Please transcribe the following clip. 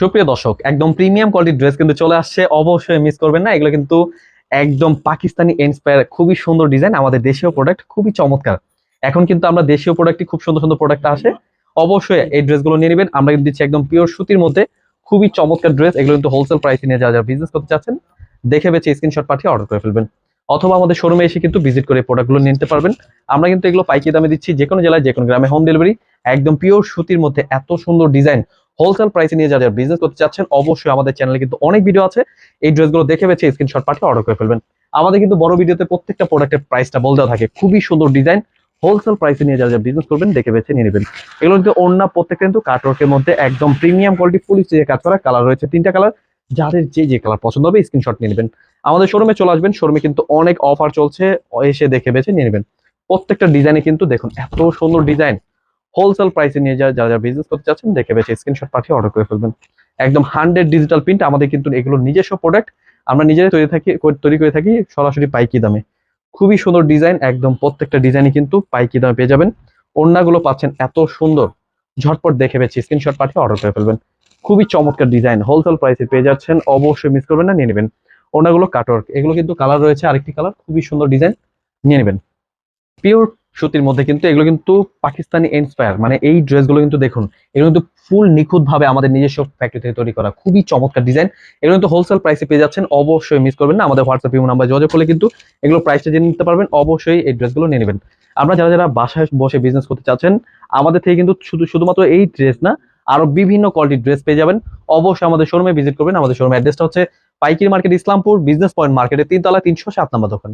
সুপ্রিয় দর্শক, একদম প্রিমিয়াম কোয়ালিটির ড্রেস কিন্তু চলে আসছে। অবশ্যই মিস করবেন না, এগুলো কিন্তু একদম পাকিস্তানি ইন্সপায়ার খুবই সুন্দর ডিজাইন আমাদের দেশীয় প্রোডাক্ট খুবই চমৎকার। এখন কিন্তু আমরা দেশীয় প্রোডাক্টই খুব সুন্দর সুন্দর প্রোডাক্ট আসে। অবশ্যই এই ড্রেসগুলো নিয়ে নেবেন, আমরা কিন্তু দিচ্ছি একদম পিওর সুতির মধ্যে। খুবই চমৎকার ড্রেস এগুলো কিন্তু হোলসেল প্রাইসে নিয়ে যারা যারা বিজনেস করতে চাচ্ছেন, দেখে বেছে স্ক্রিনশট পাঠিয়ে অর্ডার করে ফেলবেন। অথবা আমাদের শোরুমে এসে কিন্তু ভিজিট করে প্রোডাক্টগুলো নিতে পারবেন। আমরা কিন্তু এগুলো পাইকি দামে দিচ্ছি যে কোনো জেলায় যে কোনো গ্রামে হোম ডেলিভারি একদম পিওর সুতির মধ্যে এত সুন্দর ডিজাইন হোলসেল প্রাইসে নিয়ে যারা যারা বিজনেস করতে চাচ্ছেন, অবশ্যই আমাদের চ্যানেলে কিন্তু অনেক ভিডিও আছে। এই ড্রেসগুলো দেখে বেছে স্ক্রিনশট পাঠিয়ে অর্ডার করে ফেলবেন। আমাদের কিন্তু বড় ভিডিওতে প্রত্যেকটা প্রোডাক্টের প্রাইসটা বলে দেওয়া থাকে। খুবই সুন্দর ডিজাইন হোলসেল প্রাইসে নিয়ে যারা যারা বিজনেস করবেন, দেখে বেছে নিয়ে নেবেন। এগুলো কিন্তু অন্য প্রত্যেকটা কিন্তু কাটওয়ার্কের মধ্যে একদম প্রিমিয়াম কোয়ালিটি ফুল যে কাজ করা কালার রয়েছে। তিনটা কালার যাদের যে যে কালার পছন্দ হবে স্ক্রিনশট নিয়ে নেবেন। আমাদের শোরুমে চলে আসবেন শোরুমে কিন্তু অনেক অফার চলছে, এসে দেখে বেছে নিয়ে নেবেন। প্রত্যেকটা ডিজাইনে কিন্তু দেখুন, এত সুন্দর ডিজাইন হোলসেল প্রাইসে নিয়ে যারা যারা বিজনেস করতে চাচ্ছেন, দেখে বেছে স্ক্রিনশট পাঠিয়ে অর্ডার করে ফেলবেন। একদম হান্ড্রেড ডিজিটাল প্রিন্ট আমাদের কিন্তু এগুলো নিজস্ব প্রোডাক্ট আমরা নিজেরাই তৈরি থাকি তৈরি করে থাকি সরাসরি পাইকি দামে। খুবই সুন্দর ডিজাইন একদম প্রত্যেকটা ডিজাইনই কিন্তু পাইকি দামে পেয়ে যাবেন। ওড়নাগুলো পাচ্ছেন এত সুন্দর। ঝটপট দেখে পেয়েছি স্ক্রিনশট পাঠিয়ে অর্ডার করে ফেলবেন। খুবই চমৎকার ডিজাইন হোলসেল প্রাইসে পেয়ে যাচ্ছেন, অবশ্যই মিস করবেন না, নিয়ে নেবেন। ওড়নাগুলো কাটওয়ার্ক এগুলো কিন্তু কালার রয়েছে, আরেকটি কালার খুবই সুন্দর ডিজাইন নিয়ে নেবেন। পিওর সুতির মধ্যে কিন্তু এগুলো কিন্তু পাকিস্তানি ইন্সপায়ার মানে এই ড্রেসগুলো কিন্তু দেখুন, এগুলো কিন্তু ফুল নিখুঁত ভাবে আমাদের নিজস্ব ফ্যাক্টরি থেকে তৈরি করা, খুবই চমৎকার ডিজাইন এগুলো কিন্তু হোলসেল প্রাইসে পেয়ে যাচ্ছেন, অবশ্যই মিস করবেন না, আমাদের হোয়াটসঅ্যাপ ইমো নাম্বার যোগাযোগ করলে কিন্তু এগুলো প্রাইসটা জেনে নিতে পারবেন, অবশ্যই এই ড্রেসগুলো নিয়ে নেবেন। আমরা যারা যারা বাসায় বসে বিজনেস করতে চাচ্ছেন, আমাদের থেকে কিন্তু শুধু, শুধুমাত্র এই ড্রেস না, আরও বিভিন্ন কোয়ালিটির ড্রেস পেয়ে যাবেন। অবশ্যই আমাদের শোরুমে ভিজিট করবেন, আমাদের শোরুমের অ্যাড্রেসটা হচ্ছে পাইকির মার্কেট ইসলামপুর বিজনেস পয়েন্ট মার্কেটের তিনতলা তিনশো সাত নম্বর দোকান।